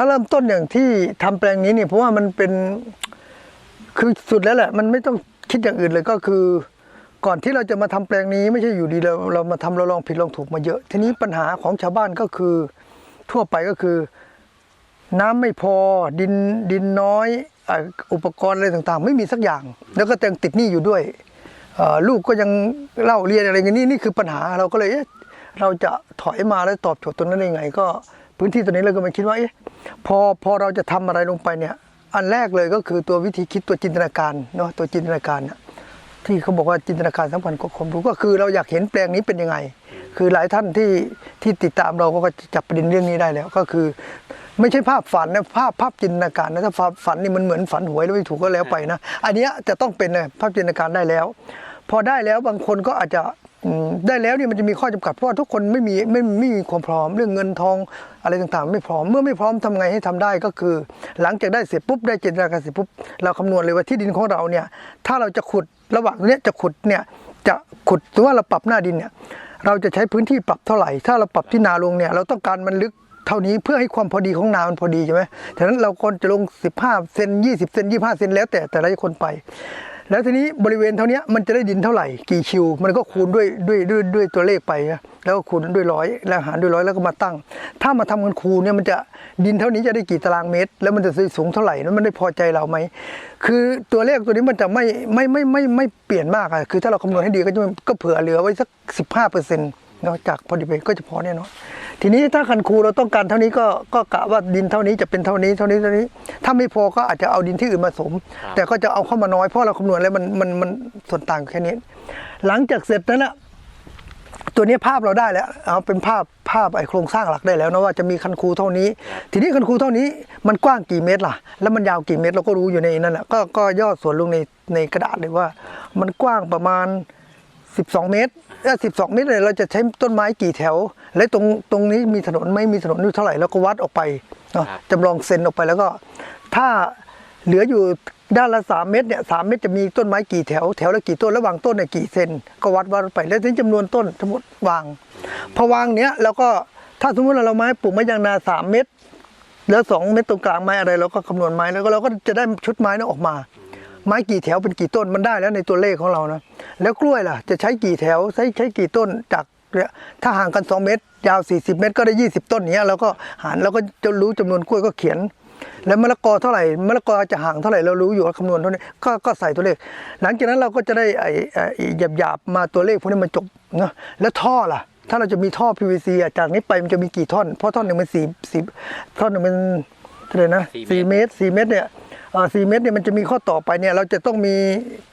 ถ้าเริ่มต้นอย่างที่ทำแปลงนี้เนี่ยเพราะว่ามันเป็นคือสุดแล้วแหละ มันไม่ต้องคิดอย่างอื่นเลยก็คือ ก่อนที่เราจะมาทำแปลงนี้ไม่ใช่อยู่ดีเราเรามาทำเราลองผิดลองถูกมาเยอะ ทีนี้ปัญหาของชาวบ้านก็คือทั่วไปก็คือ น้ำไม่พอดินดินน้อยอุปกรณ์อะไรต่างๆ ไม่มีสักอย่าง แล้วก็ยังติดหนี้อยู่ด้วยลูกก็ยังเล่าเรียนอะไรอย่างนี้นี่คือปัญหาเราก็เลยเราจะถอยมาแล้วตอบโจทย์ตรงนั้นได้ยังไง ก็พื้นที่ตัวนี้เราก็มาคิดว่าเอ๊ะ พอพอเราจะทำอะไรลงไปเนี่ย อันแรกเลยก็คือตัววิธีคิดตัวจินตนาการเนาะตัวจินตนาการที่เขาบอกว่าจินตนาการสำคัญกว่าความรู้ก็คือเราอยากเห็นแปลงนี้เป็นยังไง คือหลายท่านที่ที่ติดตามเราก็จะจับประเด็นเรื่องนี้ได้แล้วก็คือ ไม่ใช่ภาพฝันนะภาพภาพจินตนาการนะถ้าภาพฝันนี่มันเหมือนฝันหวยแล้วไม่ถูกก็แล้วไปนะ อันนี้จะต้องเป็นเลยภาพจินตนาการได้แล้ว พอได้แล้วบางคนก็อาจจะ ได้แล้วเนี่ยมันจะมีข้อจำกัดเพราะว่าทุกคนไม่มีไม่ไม่มีความพร้อมเรื่องเงินทองอะไรต่างๆ ไม่พร้อมเมื่อไม่พร้อมทำไงให้ทำได้ก็คือ หลังจากได้เสร็จปุ๊บได้เจตนาการเสร็จปุ๊บเราคำนวณเลยว่าที่ดินของเราเนี่ยถ้าเราจะขุดระหว่างเนี้ยจะขุดเนี่ยจะขุดหรือว่าเราปรับหน้าดินเนี่ยเราจะใช้พื้นที่ปรับเท่าไหร่ ถ้าเราปรับที่นาลงเนี่ยเราต้องการมันลึกเท่านี้เพื่อให้ความพอดีของนามันพอดีใช่ไหมฉะนั้นเราควรจะลง 15เซน20 เซน25 เซนแล้วแต่แต่ละคนไป แล้วทีนี้บริเวณเท่านี้มันจะได้ดินเท่าไหร่กี่คิว มันก็คูณด้วยด้วยด้วยด้วยตัวเลขไปนะแล้วก็คูณด้วยร้อยแล้วหารด้วยร้อยแล้วก็มาตั้ง ถ้ามาทำกันคูณเนี่ยมันจะดินเท่านี้จะได้กี่ตารางเมตร แล้วมันจะสูงเท่าไหร่แล้วมันได้พอใจเราไหมคือตัวเลขตัวนี้มันจะไม่ไม่ไม่ไม่ไม่เปลี่ยนมากอะคือถ้าเราคำนวณให้ดีก็จะก็เผื่อเหลือไว้สัก 15เปอร์เซ็นต์นอกจากพอดีไปก็จะพอแน่นอน ทีนี้ถ้าคันคูเราต้องการเท่านี้ก็ก็กะว่าดินเท่านี้จะเป็นเท่านี้เท่านี้เท่านี้ ถ้าไม่พอก็อาจจะเอาดินที่อื่นมาสม แต่ก็จะเอาเข้ามาน้อยเพราะเราคำนวณแล้วมันมันมันส่วนต่างแค่นี้ หลังจากเสร็จนั้นนะตัวนี้ภาพเราได้แล้วเอาเป็นภาพภาพไอโครงสร้างหลักได้แล้วนะว่าจะมีคันคูเท่านี้ ทีนี้คันคูเท่านี้มันกว้างกี่เมตรล่ะ แล้วมันยาวกี่เมตรเราก็รู้อยู่ในนั้นแหละก็ก็ย่อส่วนลงในในกระดาษเลยว่า มันกว้างประมาณ 12เมตรถ้า12 เมตรเลยเราจะใช้ต้นไม้กี่แถว และตรงตรงนี้มีถนนไหม่มีถนนอยู่เท่าไหร่แล้วก็วัดออกไปเนาะครับจำลองเซนออกไปแล้วก็ ถ้าเหลืออยู่ด้านละ 3 เมตรเนี่ยสเมตรจะมีต้นไม้กี่แถว แถวละกี่ต้นระหว่างต้นเนี่ยกี่เซนก็วัดวัดไป แล้วถึงจำนวนต้นทั้งหมดวาง พอวางเนี้ยเราก็ถ้าสมมติว่าเราไม้ปลูกไม้ยางนาสามเมตรแล้วสองเม็ดตรงกลางไม้อะไรเราก็คำนวณไม้แล้วก็เราก็จะได้ชุดไม้นั้นออกมา ไม้กี่แถวเป็นกี่ต้นมันได้แล้วในตัวเลขของเรานะแล้วกล้วยล่ะจะใช้กี่แถวใช้ใช้กี่ต้นจากเนี่ยถ้าห่างกัน 2 เมตร ยาว 40 เมตร ก็ได้ 20 ต้นเนี้ยเราก็หารเราก็จะรู้จำนวนกล้วยก็เขียน แล้วมะละกอเท่าไหร่มะละกอจะห่างเท่าไหร่เรารู้อยู่ว่าคำนวณเท่านี้ก็ก็ใส่ตัวเลข หลังจากนั้นเราก็จะได้ไอ้ไอ้หยาบหยาบมาตัวเลขพวกนี้มันจบเนาะแล้วท่อล่ะ ถ้าเราจะมีท่อ PVC อะจากนี้ไปมันจะมีกี่ท่อนเพราะท่อนหนึ่งมันสี่สี่ท่อนหนึ่งมันเท่าไหร่นะสี่เมตรสี่เมตรเนี่ย สี่เมตรเนี่ยมันจะมีข้อต่อไปเนี่ยเราจะต้องมี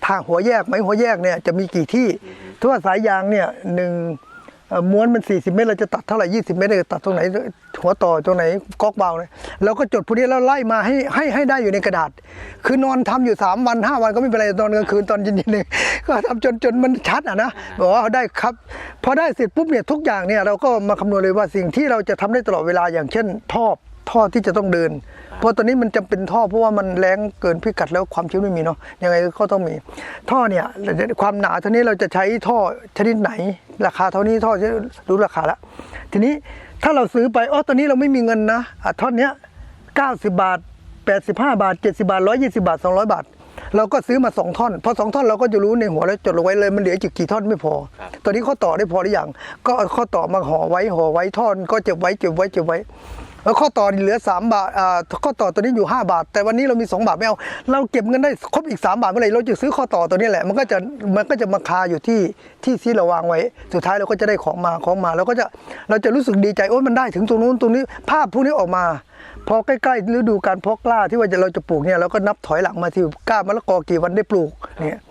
ทางหัวแยกไหมหัวแยกเนี่ยจะมีกี่ที่ถ้าว่าสายยางเนี่ยหนึ่งเอ่อม้วนมัน 40 เมตร เราจะตัดเท่าไหร่ 20 เมตรเราจะตัดตรงไหน หัวต่อตรงไหนก๊อกเบาเนี่ยเราก็จดพวกนี้แล้วไล่มาให้ให้ให้ได้อยู่ในกระดาษ คือนอนทำอยู่ 3 วัน 5 วันก็ไม่เป็นไรตอนกลางคืนตอนเย็นๆเนี่ยก็ทำจนจนมันชัดอะนะบอกว่าได้ครับ พอได้เสร็จปุ๊บเนี่ยทุกอย่างเนี่ยเราก็มาคำนวณเลยว่าสิ่งที่เราจะทำได้ตลอดเวลาอย่างเช่นท่อ ท่อที่จะต้องเดิน เพราะตอนนี้มันจำเป็นท่อเพราะว่ามันแรงเกินพิกัดแล้วความชื้นไม่มีเนาะยังไงก็ต้องมี ท่อเนี่ยความหนาเท่านี้เราจะใช้ท่อชนิดไหน ราคาเท่านี้ท่อจะรู้ราคาละทีนี้ถ้าเราซื้อไปอ๋อตอนนี้เราไม่มีเงินนะอะท่อนเนี้ย90บาท85บาท70บาท120บาท200บาทเราก็ซื้อมา 2 ท่อน พอ 2 ท่อนเราก็จะรู้ในหัวแล้วจดลงไว้เลยมันเหลือจุกี่ท่อนไม่พอครับตอนนี้ข้อต่อได้พอหรือยังก็เอาข้อต่อมาห่อไว้ห่อไว้ท่อน ก็เก็บไว้เก็บไว้เก็บไว้ แล้วข้อต่อนี่เหลือ 3 บาทอ่ข้อต่อตัวนี้อยู่ 5 บาท แต่วันนี้เรามี 2 บาทไม่เอาเราเก็บเงินได้ครบอีก 3 บาทเมื่อไหร่เราจะซื้อข้อต่อตัวนี้แหละมันก็จะมันก็จะมาคาอยู่ที่ที่ที่เราวางไว้ สุดท้ายเราก็จะได้ของมาของมาเราก็จะเราจะรู้สึกดีใจโอ้มันได้ถึงตรงนู้นตรงนี้ภาพพวกนี้ออกมาพอใกล้ๆฤดูการเพาะกล้าที่ว่าจะเราจะปลูกเนี่ยเราก็นับถอยหลังมาที่กล้ามะละกอกี่วันได้ปลูกเนี่ย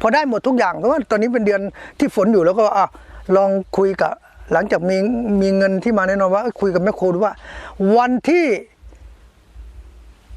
พอได้หมดทุกอย่างเพราะว่าตอนนี้เป็นเดือนที่ฝนอยู่แล้วก็อะลองคุยกับ หลังจากมีมีเงินที่มาแน่นอนว่า คุยกับแม่ครูดูว่า วันที่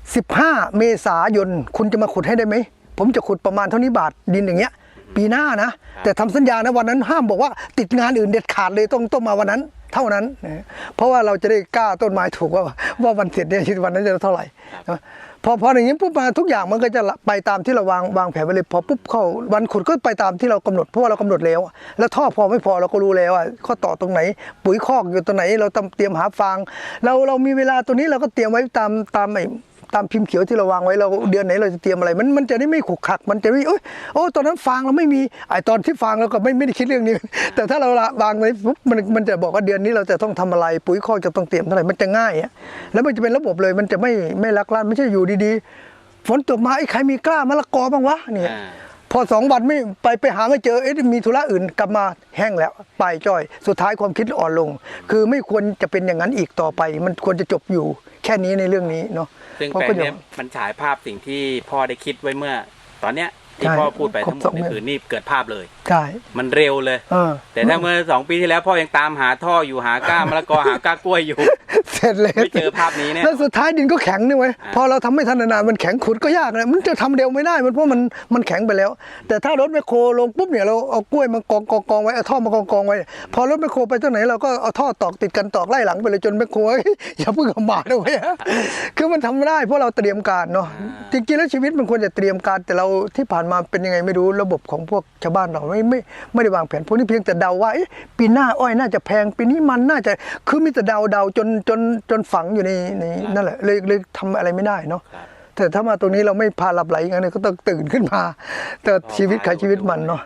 15 เมษายน คุณจะมาขุดให้ได้ไหม ผมจะขุดประมาณเท่านี้บาทดินอย่างเงี้ย ปีหน้านะ แต่ทำสัญญานะวันนั้นห้ามบอกว่าติดงานอื่นเด็ดขาดเลยต้องต้องมาวันนั้น เท่านั้นนะเพราะว่าเราจะได้กล้าต้นไม้ถูกว่าว่าวันเสร็จเนี่ยวันนั้นจะเท่าไหร่นะพอพออย่างนี้ปุ๊บมาทุกอย่างมันก็จะไปตามที่เราวางวางแผนไว้เลยพอปุ๊บเข้าวันขุดก็ไปตามที่เรากำหนดเพราะว่าเรากำหนดแล้ว แล้วท่อพอไม่พอเราก็รู้แล้วอะข้อต่อตรงไหน ปุ๋ยคอกอยู่ตรงไหนเราเตรียมหาฟางเราเรามีเวลาตัวนี้เราก็เตรียมไว้ตามตามไอ้ ตามพิมพ์เขียวที่เราวางไว้เราเดือนไหนเราจะเตรียมอะไร มันมันจะได้ไม่ขุกขัก มันจะไม่โอ้ยโอ้ตอนนั้นฟางเราไม่มีไอ้ตอนที่ฟางเราก็ไม่ไม่ได้คิดเรื่องนี้ แต่ถ้าเราละวางไว้ปุ๊บมันมันจะบอกว่าเดือนนี้เราจะต้องทำอะไร ปุ๋ยคอกจะต้องเตรียมเท่าไหร่มันจะง่ายอะแล้วมันจะเป็นระบบเลยมันจะไม่ไม่ลักลั่นไม่ใช่อยู่ดีๆ ฝนตกมาไอ้ใครมีกล้ามะละกอบ้างวะเนี่ยอ่าพอสองวันไม่ไปไปหาไม่เจอเอ๊ะมีธุระอื่นกลับมาแห้งแล้วไปจ้อย สุดท้ายความคิดอ่อนลง คือไม่ควรจะเป็นอย่างนั้นอีกต่อไป มันควรจะจบอยู่ แค่นี้ในเรื่องนี้เนาะซึ่งเพราะแปลก็งอย่าเนี้ยมันฉายภาพสิ่งที่พ่อได้คิดไว้เมื่อ ตอนเนี้ย ที่ใช่พ่อพูดไปทั้งหมครบสดองนี่เดือนคือนี่เกิดภาพเลย ใช่มันเร็วเลย เออแต่ถ้าเมื่อสองปีที่แล้วพ่อยังตามหาท่ออยู่หาก้ามะละกอหาก้ากล้วยอยู่ เสร็จเลยไม่เจอภาพนี้แน่ แล้วสุดท้ายดินก็แข็งนี่เว้ยอ่า พอเราทำไม่ทันนานๆมันแข็งขุดก็ยากนะมันจะทำเร็วไม่ได้มันเพราะมันมันแข็งไปแล้ว แต่ถ้ารถแมคโครลงปุ๊บเนี่ยเราเอากล้วยมากองกองกองไว้เอาท่อมากองกองไว้ พอรถแมคโครไปตรงไหนเราก็เอาท่อตอกติดกันตอกไล่หลังไปเลยจนแมคโครเฮ้ยอย่าเพิ่งเอามาด้วย คือมันทำไม่ได้เพราะเราเตรียมการเนาะจริงๆแล้วชีวิตมันควรจะเตรียมการแต่เราที่ผ่านมาเป็นยังไงไม่รู้ระบบของพวกชาวบ้านเราไม่ไม่ไม่ได้วางแผนพวกนี้เพียงแต่เดาว่าเอ๊ะปีหน้าอ้อยน่าจะแพงปีนี้มันน่าจะคือมีแต่เดาเดาจนจนจนฝังอยู่ในในนั่นแหละเลยเลยทำอะไรไม่ได้เนาะครับแต่ถ้ามาตรงนี้เราไม่พาหลับไหลอย่างนั้นก็ต้องตื่นขึ้นมา แต่ชีวิตใครชีวิตมันเนาะ